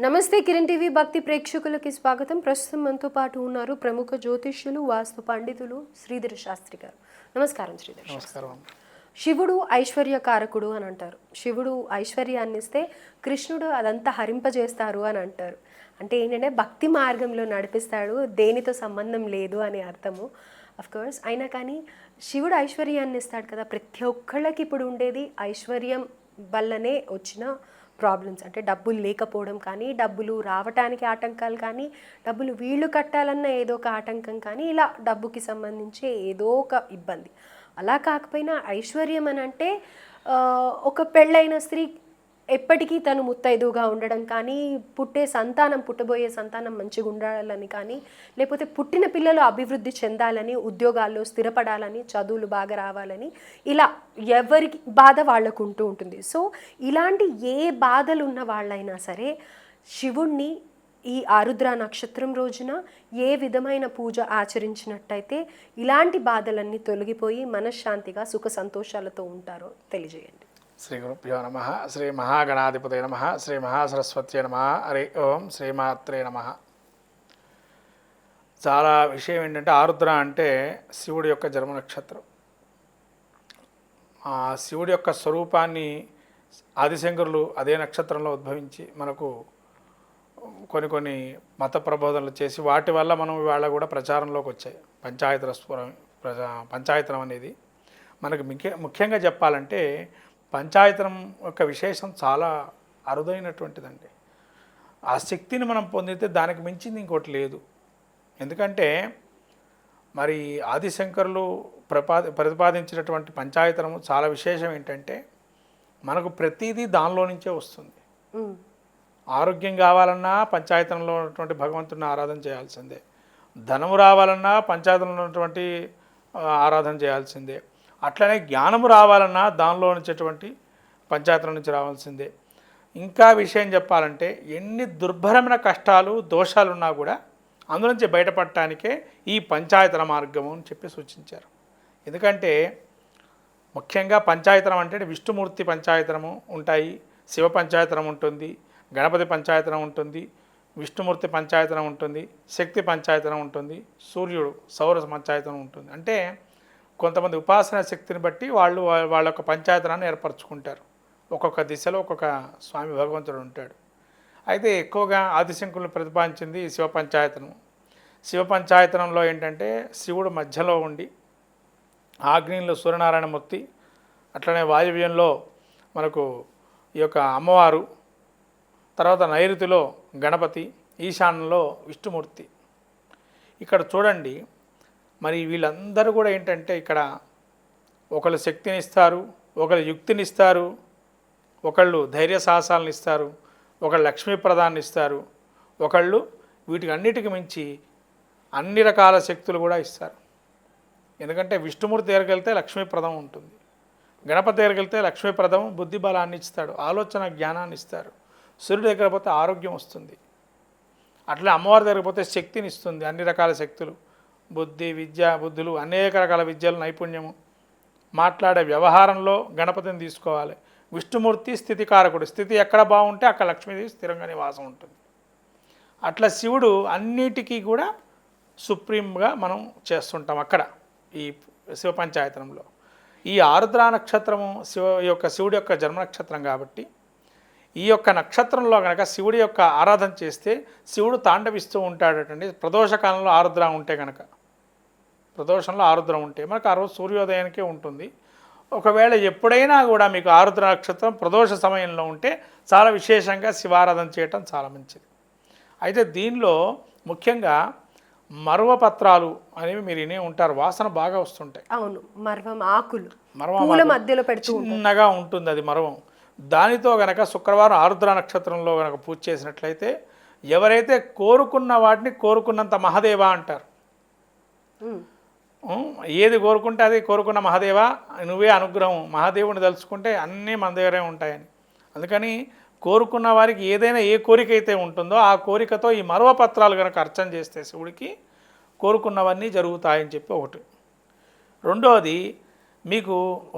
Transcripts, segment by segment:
నమస్తే కిరణ్ టీవీ భక్తి ప్రేక్షకులకి స్వాగతం. ప్రస్తుతం మనతో పాటు ఉన్నారు ప్రముఖ జ్యోతిష్యులు వాస్తు పండితులు శ్రీధర్ శాస్త్రి గారు. నమస్కారం శ్రీధర్. నమస్కారం. శివుడు ఐశ్వర్యకారకుడు అని అంటారు. శివుడు ఐశ్వర్యాన్ని ఇస్తే కృష్ణుడు అదంతా హరింపజేస్తారు అని అంటారు. అంటే ఏంటంటే భక్తి మార్గంలో నడిపిస్తాడు దేనితో సంబంధం లేదు అని అర్థము. కోర్స్ అయినా కానీ శివుడు ఐశ్వర్యాన్ని ఇస్తాడు కదా. ప్రతి ఒక్కళ్ళకి ఇప్పుడు ఉండేది ఐశ్వర్యం వల్లనే వచ్చిన ప్రాబ్లమ్స్ అంటే డబ్బులు లేకపోవడం కానీ డబ్బులు రావటానికి ఆటంకాలు కానీ డబ్బులు వీళ్ళు కట్టాలన్న ఏదో ఒక ఆటంకం కానీ ఇలా డబ్బుకి సంబంధించి ఏదో ఒక ఇబ్బంది. అలా కాకపోయినా ఐశ్వర్యం అని అంటే ఒక పెళ్ళైన స్త్రీ ఎప్పటికీ తను ముత్తైదుగా ఉండడం కానీ పుట్టే సంతానం పుట్టబోయే సంతానం మంచిగా ఉండాలని కానీ లేకపోతే పుట్టిన పిల్లలు అభివృద్ధి చెందాలని ఉద్యోగాల్లో స్థిరపడాలని చదువులు బాగా రావాలని ఇలా ఎవరికి బాధ వాళ్ళకు ఉంటూ ఉంటుంది. సో ఇలాంటి ఏ బాధలు ఉన్న వాళ్ళైనా సరే శివుణ్ణి ఈ ఆరుద్ర నక్షత్రం రోజున ఏ విధమైన పూజ ఆచరించినట్టయితే ఇలాంటి బాధలన్నీ తొలగిపోయి మనశ్శాంతిగా సుఖ సంతోషాలతో ఉంటారో తెలియజేయండి. శ్రీ గురుభ్యో నమ శ్రీ మహాగణాధిపతి నమ శ్రీ మహాసరస్వత్యే నమ హరి ఓం శ్రీమాత్రే నమ. చాలా విషయం ఏంటంటే ఆరుద్ర అంటే శివుడి యొక్క జన్మ నక్షత్రం. ఆ శివుడి యొక్క స్వరూపాన్ని ఆదిశంకరులు అదే నక్షత్రంలో ఉద్భవించి మనకు కొన్ని కొన్ని మత ప్రబోధనలు చేసి వాటి వల్ల మనం ఇవాళ కూడా ప్రచారంలోకి వచ్చాయి. పంచాయతీ స్ఫురం ప్రజా పంచాయతనం అనేది మనకు ముఖ్య ముఖ్యంగా చెప్పాలంటే పంచాయతనం యొక్క విశేషం చాలా అరుదైనటువంటిదండి. ఆ శక్తిని మనం పొందితే దానికి మించింది ఇంకోటి లేదు. ఎందుకంటే మరి ఆదిశంకరులు ప్రపా ప్రతిపాదించినటువంటి పంచాయతనము చాలా విశేషం ఏంటంటే మనకు ప్రతిదీ దానిలో నుంచే వస్తుంది. ఆరోగ్యం కావాలన్నా పంచాయతనంలో ఉన్నటువంటి భగవంతుని ఆరాధన చేయాల్సిందే. ధనము రావాలన్నా పంచాయతనంలో ఉన్నటువంటి ఆరాధన చేయాల్సిందే. అట్లనే జ్ఞానము రావాలన్నా దానిలో నుంచేటువంటి పంచాయతీల నుంచి రావాల్సిందే. ఇంకా విషయం చెప్పాలంటే ఎన్ని దుర్భరమైన కష్టాలు దోషాలు ఉన్నా కూడా అందులోంచి బయటపడటానికే ఈ పంచాయతన మార్గము అని చెప్పి సూచించారు. ఎందుకంటే ముఖ్యంగా పంచాయతనం అంటే విష్ణుమూర్తి పంచాయతనము ఉంటాయి శివ పంచాయతనం ఉంటుంది గణపతి పంచాయతనం ఉంటుంది విష్ణుమూర్తి పంచాయతనం ఉంటుంది శక్తి పంచాయతనం ఉంటుంది సూర్యుడు సౌర పంచాయతనం ఉంటుంది. అంటే కొంతమంది ఉపాసన శక్తిని బట్టి వాళ్ళు వాళ్ళ యొక్క పంచాయతనాన్ని ఏర్పరచుకుంటారు. ఒక్కొక్క దిశలో ఒక్కొక్క స్వామి భగవంతుడు ఉంటాడు. అయితే ఎక్కువగా ఆదిశంకులను ప్రతిపాదించింది శివ పంచాయతనం. శివ పంచాయతనంలో ఏంటంటే శివుడు మధ్యలో ఉండి ఆగ్నేయంలో సూర్యనారాయణమూర్తి అట్లనే వాయువ్యంలో మనకు ఈ యొక్క అమ్మవారు తర్వాత నైరుతిలో గణపతి ఈశాన్యంలో విష్ణుమూర్తి. ఇక్కడ చూడండి మరి వీళ్ళందరూ కూడా ఏంటంటే ఇక్కడ ఒకళ్ళు శక్తినిస్తారు ఒకళ్ళు యుక్తినిస్తారు ఒకళ్ళు ధైర్య సాహసాలను ఇస్తారు ఒకళ్ళు లక్ష్మీప్రదాన్ని ఇస్తారు ఒకళ్ళు వీటికి అన్నిటికి మించి అన్ని రకాల శక్తులు కూడా ఇస్తారు. ఎందుకంటే విష్ణుమూర్తి దగ్గరికి వెళ్తే లక్ష్మీప్రదం ఉంటుంది. గణపతి దగ్గరికి వెళ్తే లక్ష్మీప్రదం బుద్ధి బలాన్ని ఇస్తాడు ఆలోచన జ్ఞానాన్ని ఇస్తారు. సూర్యుడి దగ్గర పోతే ఆరోగ్యం వస్తుంది. అట్లా అమ్మవారి దగ్గర పోతే శక్తిని ఇస్తుంది అన్ని రకాల శక్తులు. బుద్ధి విద్య బుద్ధులు అనేక రకాల విద్యలు నైపుణ్యము మాట్లాడే వ్యవహారంలో గణపతిని తీసుకోవాలి. విష్ణుమూర్తి స్థితికారకుడు. స్థితి ఎక్కడ బాగుంటే అక్కడ లక్ష్మీదేవి స్థిరంగా నివాసం ఉంటుంది. అట్లా శివుడు అన్నిటికీ కూడా సుప్రీంగా మనం చేస్తుంటాం అక్కడ ఈ శివ పంచాయతనంలో ఈ ఆరుద్ర నక్షత్రము శివ ఈ యొక్క శివుడి యొక్క జన్మ నక్షత్రం కాబట్టి ఈ యొక్క నక్షత్రంలో కనుక శివుడి యొక్క ఆరాధన చేస్తే శివుడు తాండవిస్తూ ఉంటాడటండి. ప్రదోష కాలంలో ఆరుద్ర ఉంటే కనుక ప్రదోషంలో ఆరుద్ర ఉంటే మనకు ఆ రోజు సూర్యోదయానికే ఉంటుంది. ఒకవేళ ఎప్పుడైనా కూడా మీకు ఆరుద్ర నక్షత్రం ప్రదోష సమయంలో ఉంటే చాలా విశేషంగా శివారాధన చేయటం చాలా మంచిది. అయితే దీనిలో ముఖ్యంగా మరువ పత్రాలు అనేవి మీరు వినే ఉంటారు. వాసన బాగా వస్తుంటాయి. అవును. మర్వం ఆకులు. మరవం మధ్యలో పెడుతూ చిన్నగా ఉంటుంది అది మరవం. దానితో గనక శుక్రవారం ఆరుద్ర నక్షత్రంలో గనక పూజ చేసినట్లయితే ఎవరైతే కోరుకున్న వాటిని కోరుకున్నంత మహాదేవ అంటారు. ఏది కోరుకుంటే అది కోరుకున్న మహాదేవ నువ్వే అనుగ్రహం. మహాదేవుని తలుచుకుంటే అన్నీ మన దగ్గరే ఉంటాయని. అందుకని కోరుకున్న వారికి ఏదైనా ఏ కోరిక అయితే ఉంటుందో ఆ కోరికతో ఈ మరవ పత్రాలు కనుక అర్చన చేస్తే శివుడికి కోరుకున్నవన్నీ జరుగుతాయని చెప్పి ఒకటి. రెండవది మీకు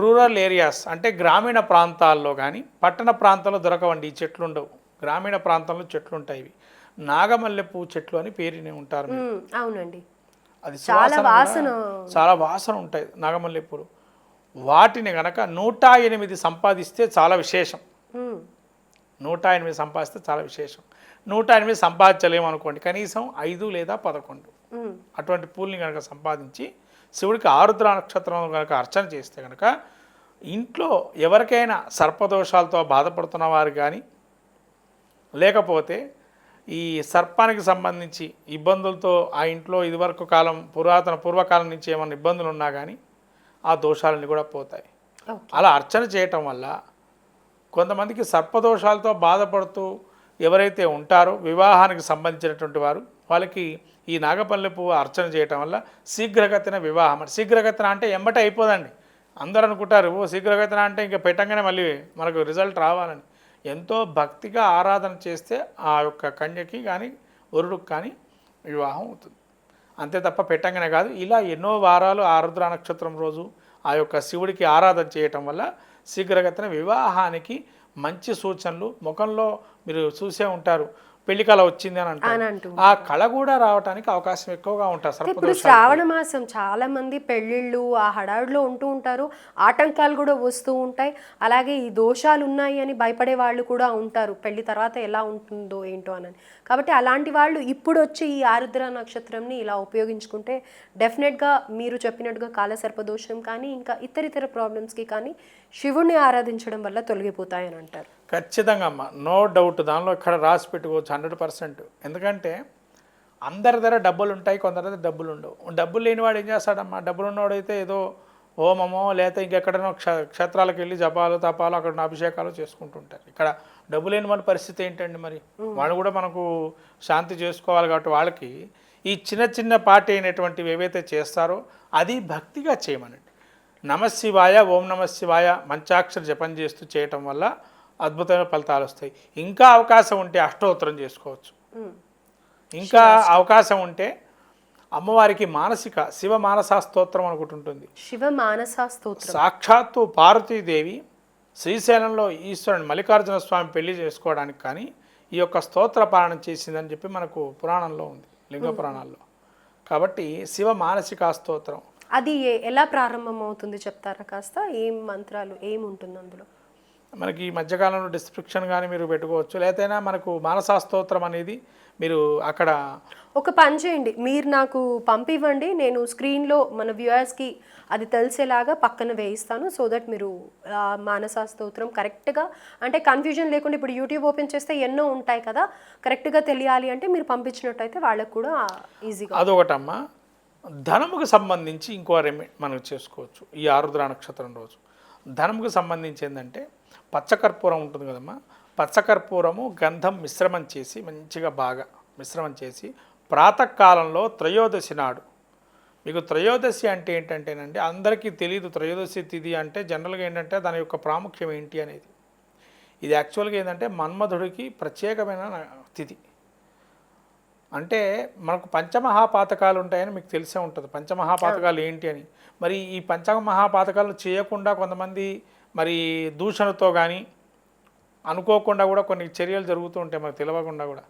రూరల్ ఏరియాస్ అంటే గ్రామీణ ప్రాంతాల్లో కానీ పట్టణ ప్రాంతాల్లో దొరకవండి ఈ చెట్లు ఉండవు గ్రామీణ ప్రాంతంలో చెట్లు ఉంటాయి ఇవి. నాగమల్లె పువ్వు చెట్లు అని పేరుని ఉంటారు అవునండి. అది చాలా వాసన. చాలా వాసన ఉంటాయి నాగమల్లె పూలు వాటిని గనక నూట ఎనిమిది సంపాదిస్తే చాలా విశేషం. నూట ఎనిమిది సంపాదిస్తే చాలా విశేషం. నూట ఎనిమిది సంపాదించలేము అనుకోండి కనీసం ఐదు లేదా పదకొండు. అటువంటి పూల్ని కనుక సంపాదించి శివుడికి ఆరుద్ర నక్షత్రం కనుక అర్చన చేస్తే కనుక ఇంట్లో ఎవరికైనా సర్పదోషాలతో బాధపడుతున్న వారు కానీ లేకపోతే ఈ సర్పానికి సంబంధించి ఇబ్బందులతో ఆ ఇంట్లో ఇదివరకు కాలం పురాతన పూర్వకాలం నుంచి ఏమైనా ఇబ్బందులు ఉన్నా కానీ ఆ దోషాలన్నీ కూడా పోతాయి. అలా అర్చన చేయటం వల్ల కొంతమందికి సర్పదోషాలతో బాధపడుతూ ఎవరైతే ఉంటారో వివాహానికి సంబంధించినటువంటి వారు వాళ్ళకి ఈ నాగపల్లి పువ్వు అర్చన చేయటం వల్ల శీఘ్రగతిన వివాహం అంటే శీఘ్రగతిన అంటే ఎంబట అయిపోదండి. అందరూ అనుకుంటారు శీఘ్రగతిన అంటే ఇంకా పెట్టంగానే మళ్ళీ మనకు రిజల్ట్ రావాలని. ఎంతో భక్తిగా ఆరాధన చేస్తే ఆ యొక్క కన్యకి కానీ వరుడికి కానీ వివాహం అవుతుంది. అంతే తప్ప పెట్టంగానే కాదు. ఇలా ఎన్నో వారాలు ఆరుద్ర నక్షత్రం రోజు ఆ యొక్క శివుడికి ఆరాధన చేయటం వల్ల శీఘ్రగతిన వివాహానికి మంచి సూచనలు ముఖంలో మీరు చూసే ఉంటారు. పెళ్ళి కళ వచ్చింది అని అంటారు. అంటూ ఆ కళ కూడా రావడానికి అవకాశం ఎక్కువగా ఉంటారు ఇప్పుడు శ్రావణ మాసం చాలా మంది పెళ్ళిళ్ళు ఆ హడావిడిలో ఉంటూ ఉంటారు. ఆటంకాలు కూడా వస్తూ ఉంటాయి. అలాగే ఈ దోషాలు ఉన్నాయి అని భయపడే వాళ్ళు కూడా ఉంటారు. పెళ్ళి తర్వాత ఎలా ఉంటుందో ఏంటో అని కాబట్టి అలాంటి వాళ్ళు ఇప్పుడు వచ్చి ఈ ఆరుద్ర నక్షత్రంని ఇలా ఉపయోగించుకుంటే డెఫినెట్గా మీరు చెప్పినట్టుగా కాలసర్ప దోషం కానీ ఇంకా ఇతర ఇతర ప్రాబ్లమ్స్కి కానీ శివుణ్ణి ఆరాధించడం వల్ల తొలగిపోతాయని అంటారు. ఖచ్చితంగా అమ్మ. నో డౌట్ దానిలో ఇక్కడ రాసి పెట్టుకోవచ్చు హండ్రెడ్ పర్సెంట్. ఎందుకంటే అందరి దగ్గర డబ్బులు ఉంటాయి కొందరి దగ్గర డబ్బులు ఉండవు. డబ్బులు లేనివాడు ఏం చేస్తాడమ్మా? డబ్బులు ఉన్నవాడు అయితే ఏదో హోమమో లేకపోతే ఇంకెక్కడనో క్ష క్షేత్రాలకు వెళ్ళి జపాలు తపాలు అక్కడ అభిషేకాలు చేసుకుంటుంటారు ఇక్కడ డబ్బు లేని వాళ్ళ పరిస్థితి ఏంటండి మరి? వాళ్ళు కూడా మనకు శాంతి చేసుకోవాలి కాబట్టి వాళ్ళకి ఈ చిన్న చిన్న పార్టీ అయినటువంటివి ఏవైతే చేస్తారో అది భక్తిగా చేయమనండి. నమశివాయ ఓం నమ శివాయ మంచాక్షర జపం చేస్తూ చేయటం వల్ల అద్భుతమైన ఫలితాలు వస్తాయి. ఇంకా అవకాశం ఉంటే అష్టోత్తరం చేసుకోవచ్చు. ఇంకా అవకాశం ఉంటే అమ్మవారికి మానసిక శివ మానస స్తోత్రం అని ఒకటి ఉంటుంది. శివ మానస స్తోత్రం. సాక్షాత్తు పార్వతీదేవి శ్రీశైలంలో ఈశ్వరుని మల్లికార్జున స్వామి పెళ్ళి చేసుకోవడానికి కానీ ఈ యొక్క స్తోత్ర పాలన చేసిందని చెప్పి మనకు పురాణంలో ఉంది లింగ పురాణాల్లో. కాబట్టి శివ మానసిక స్తోత్రం. అది ఎలా ప్రారంభం అవుతుంది చెప్తారా కాస్త? ఏం మంత్రాలు ఏం ఉంటుంది అందులో? మనకి ఈ మధ్యకాలంలో డిస్క్రిప్షన్ కానీ మీరు పెట్టుకోవచ్చు. లేకపోతే మనకు మానసా స్తోత్రం అనేది మీరు అక్కడ ఒక పని చేయండి. మీరు నాకు పంపివ్వండి. నేను స్క్రీన్లో మన వ్యూయర్స్కి అది తెలిసేలాగా పక్కన వేయిస్తాను సో దట్ మీరు ఆ మానస స్తోత్రం కరెక్ట్గా అంటే కన్ఫ్యూజన్ లేకుండా ఇప్పుడు యూట్యూబ్ ఓపెన్ చేస్తే ఎన్నో ఉంటాయి కదా కరెక్ట్గా తెలియాలి అంటే మీరు పంపించినట్టయితే వాళ్ళకు కూడా ఈజీగా అదొకటమ్మా. ధనముకు సంబంధించి ఇంకో రెమె మనం చేసుకోవచ్చు. ఈ ఆరుద్ర నక్షత్రం రోజు. ధనముకు సంబంధించి ఏంటంటే పచ్చకర్పూరం ఉంటుంది కదమ్మా. పచ్చకర్పూరము గంధం మిశ్రమం చేసి మంచిగా బాగా మిశ్రమం చేసి ప్రాతకాలంలో త్రయోదశి నాడు. మీకు త్రయోదశి అంటే ఏంటంటేనండి అందరికీ తెలియదు త్రయోదశి తిథి అంటే జనరల్గా ఏంటంటే దాని యొక్క ప్రాముఖ్యం ఏంటి అనేది. ఇది యాక్చువల్గా ఏంటంటే మన్మధుడికి ప్రత్యేకమైన తిథి. అంటే మనకు పంచమహాపాతకాలు ఉంటాయని మీకు తెలిసే ఉంటుంది. పంచమహాపాతకాలు ఏంటి అని. మరి ఈ పంచమహాపాతకాలు చేయకుండా కొంతమంది మరి దూషణతో కానీ అనుకోకుండా కూడా కొన్ని చర్యలు జరుగుతూ ఉంటాయి మనకు తెలియకుండా కూడా.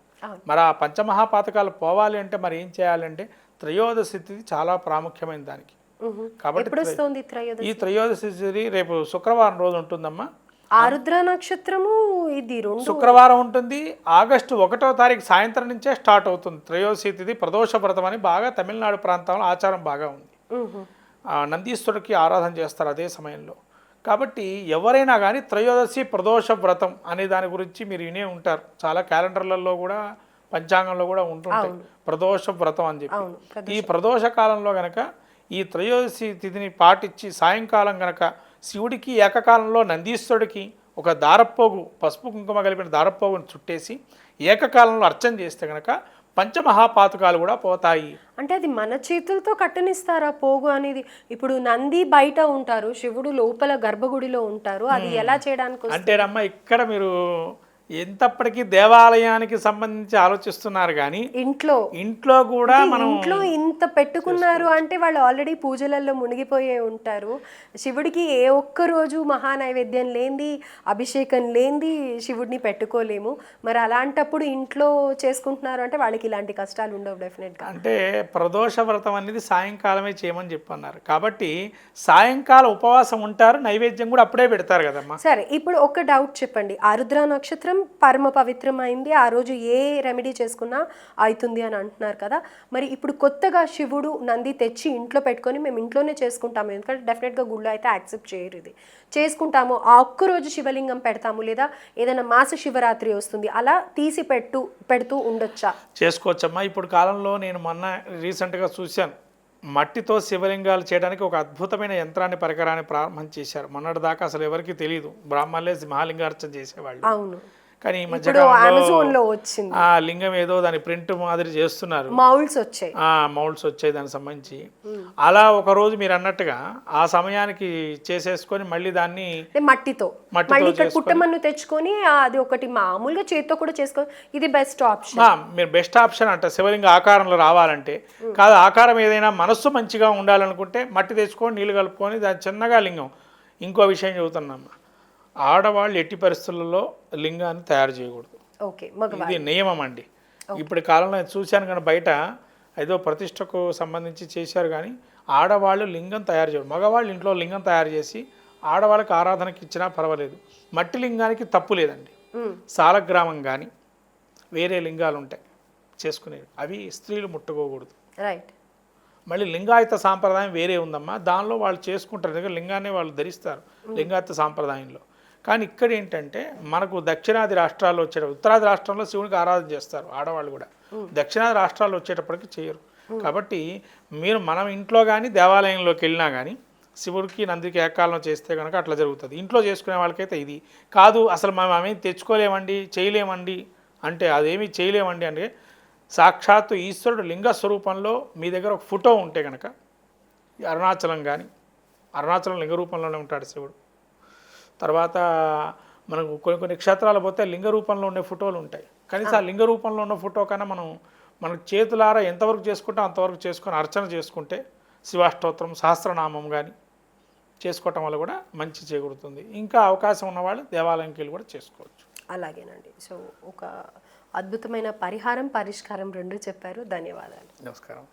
మరి ఆ పంచమహాపాతకాలు పోవాలి అంటే మరి ఏం చేయాలంటే త్రయోదశి తిథి చాలా ప్రాముఖ్యమైన దానికి. కాబట్టి ఈ త్రయోదశి? తిథి రేపు శుక్రవారం రోజు ఉంటుందమ్మా. ఆరుద్ర నక్షత్రము ఇది శుక్రవారం ఉంటుంది. ఆగస్టు ఒకటో తారీఖు సాయంత్రం నుంచే స్టార్ట్ అవుతుంది. త్రయోదశి తిథి ప్రదోష వ్రతం అని బాగా తమిళనాడు ప్రాంతంలో ఆచారం బాగా ఉంది. నందీశ్వరుడికి ఆరాధన చేస్తారు అదే సమయంలో. కాబట్టి ఎవరైనా కానీ త్రయోదశి ప్రదోష వ్రతం అనే దాని గురించి మీరు వినే ఉంటారు. చాలా క్యాలెండర్లలో కూడా పంచాంగంలో కూడా ఉంటుంటాయి. ప్రదోష వ్రతం అని చెప్పి. ఈ ప్రదోష కాలంలో గనక ఈ త్రయోదశి తిథిని పాటించి సాయంకాలం గనక శివుడికి ఏకకాలంలో నందీశ్వరుడికి ఒక దారపోగు పసుపు కుంకుమ కలిపిన దారపోగును చుట్టేసి ఏకకాలంలో అర్చన చేస్తే గనక పంచమహాపాతకాలు కూడా పోతాయి. అంటే అది మన చేతులతో కట్టనిస్తారా? పోగు అనేది ఇప్పుడు నంది బయట ఉంటారు శివుడు లోపల గర్భగుడిలో ఉంటారు అది ఎలా చేయడానికి? అంటేనమ్మా ఇక్కడ మీరు ఎంతప్పటికీ దేవాలయానికి సంబంధించి ఆలోచిస్తున్నారు కానీ ఇంట్లో. ఇంట్లో కూడా మనం ఇంట్లో ఇంత పెట్టుకున్నారు అంటే వాళ్ళు ఆల్రెడీ పూజలలో మునిగిపోయే ఉంటారు. శివుడికి ఏ ఒక్క రోజు మహా నైవేద్యం లేనిది అభిషేకం లేనిది శివుడిని పెట్టుకోలేము. మరి అలాంటప్పుడు ఇంట్లో చేసుకుంటున్నారు అంటే వాళ్ళకి ఇలాంటి కష్టాలు ఉండవు డెఫినెట్గా అంటే ప్రదోష వ్రతం అనేది సాయంకాలమే చేయమని చెప్పన్నారు. కాబట్టి సాయంకాలం ఉపవాసం ఉంటారు నైవేద్యం కూడా అప్పుడే పెడతారు కదమ్మా. సరే ఇప్పుడు ఒక డౌట్ చెప్పండి. ఆరుద్ర నక్షత్రం పరమ పవిత్రమైంది. ఆ రోజు ఏ రెమెడీ చేసుకున్నా అవుతుంది అని అంటున్నారు కదా. మరి ఇప్పుడు కొత్తగా శివుడు నంది తెచ్చి ఇంట్లో పెట్టుకొని మేము ఇంట్లోనే చేసుకుంటాము. ఎందుకంటే డెఫినెట్గా గుళ్ళో అయితే యాక్సెప్ట్ చేయరు ఇది. చేసుకుంటాము. ఆ ఒక్క రోజు శివలింగం పెడతాము లేదా ఏదైనా మాస శివరాత్రి వస్తుంది. అలా తీసి పెట్టు పెడుతూ ఉండొచ్చా? చేసుకోవచ్చమ్మా. ఇప్పుడు కాలంలో నేను మొన్న రీసెంట్గా చూశాను. మట్టితో శివలింగాలు చేయడానికి ఒక అద్భుతమైన యంత్రాన్ని పరికరాన్ని ప్రారంభం చేశారు. మొన్నటి దాకా అసలు ఎవరికి తెలియదు బ్రాహ్మణులే మహాలింగార్చన చేసేవాళ్ళు. అవును. కానీ ఈ ఇప్పుడు అమెజాన్లో వచ్చింది. ఆ లింగం ఏదో దాని ప్రింట్ మాదిరి చేస్తున్నారు. మౌల్స్ వచ్చాయి. ఆ మౌల్డ్స్ వచ్చాయి దానికి సంబంధించి. అలా ఒక రోజు మీరు అన్నట్టుగా ఆ సమయానికి చేసేసుకొని మళ్ళీ దాన్ని మట్టితో. మళ్ళీ ఇక్కడ పుట్టమన్ను తెచ్చుకొని అది ఒకటి మామూలుగా చేత్తో కూడా చేసుకో ఇది బెస్ట్ ఆప్షన్ మీరు బెస్ట్ ఆప్షన్ అంట. శివలింగ ఆకారంలో రావాలంటే. కాదు ఆకారం ఏదైనా మనస్సు మంచిగా ఉండాలనుకుంటే మట్టి తెచ్చుకొని నీళ్ళు కలుపుకొని దాని చిన్నగా లింగం. ఇంకో విషయం చెబుతున్నామ్మా ఆడవాళ్ళు ఎట్టి పరిస్థితులలో లింగాన్ని తయారు చేయకూడదు. ఓకే ఇది నియమం అండి. ఇప్పుడు కాలంలో నేను చూశాను కానీ బయట ఏదో ప్రతిష్టకు సంబంధించి చేశారు కానీ ఆడవాళ్ళు లింగం తయారు చేయరు మగవాళ్ళు ఇంట్లో లింగం తయారు చేసి ఆడవాళ్ళకి ఆరాధనకి ఇచ్చినా పర్వాలేదు. మట్టి లింగానికి తప్పు లేదండి. సాలగ్రామం కానీ వేరే లింగాలు ఉంటాయి చేసుకునేవి. అవి స్త్రీలు ముట్టుకోకూడదు. రైట్. మళ్ళీ లింగాయత సాంప్రదాయం వేరే ఉందమ్మా. దానిలో వాళ్ళు చేసుకుంటారు. ఎందుకంటే లింగాన్ని వాళ్ళు ధరిస్తారు. లింగాయత సాంప్రదాయంలో. కానీ ఇక్కడ ఏంటంటే మనకు దక్షిణాది రాష్ట్రాల్లో వచ్చే ఉత్తరాది రాష్ట్రంలో శివునికి ఆరాధన చేస్తారు ఆడవాళ్ళు కూడా. దక్షిణాది రాష్ట్రాల్లో వచ్చేటప్పటికి చేయరు. కాబట్టి మీరు మనం ఇంట్లో కానీ దేవాలయంలోకి వెళ్ళినా కానీ శివుడికి నందికి ఏకాలం చేస్తే కనుక అట్లా జరుగుతుంది. ఇంట్లో చేసుకునే వాళ్ళకైతే ఇది. కాదు అసలు మనం అవేం తెచ్చుకోలేమండి చేయలేమండి అంటే అదేమీ చేయలేమండి అంటే సాక్షాత్తు ఈశ్వరుడు లింగ స్వరూపంలో మీ దగ్గర ఒక ఫోటో ఉంటే కనుక అరుణాచలం కానీ అరుణాచలం లింగ రూపంలోనే ఉంటాడు శివుడు. తర్వాత మనకు కొన్ని కొన్ని క్షేత్రాలు పోతే లింగ రూపంలో ఉండే ఫోటోలు ఉంటాయి. కనీసం ఆ లింగ రూపంలో ఉన్న ఫోటో కన్నా మనం మన చేతులారా ఎంతవరకు చేసుకుంటే అంతవరకు చేసుకొని అర్చన చేసుకుంటే శివాష్టోత్రం సహస్రనామం కానీ చేసుకోవటం వల్ల కూడా మంచి చేకూరుతుంది. ఇంకా అవకాశం ఉన్నవాళ్ళు దేవాలయంకి వెళ్ళి కూడా చేసుకోవచ్చు. అలాగేనండి. సో ఒక అద్భుతమైన పరిహారం పరిష్కారం రెండు చెప్పారు. ధన్యవాదాలు. నమస్కారం.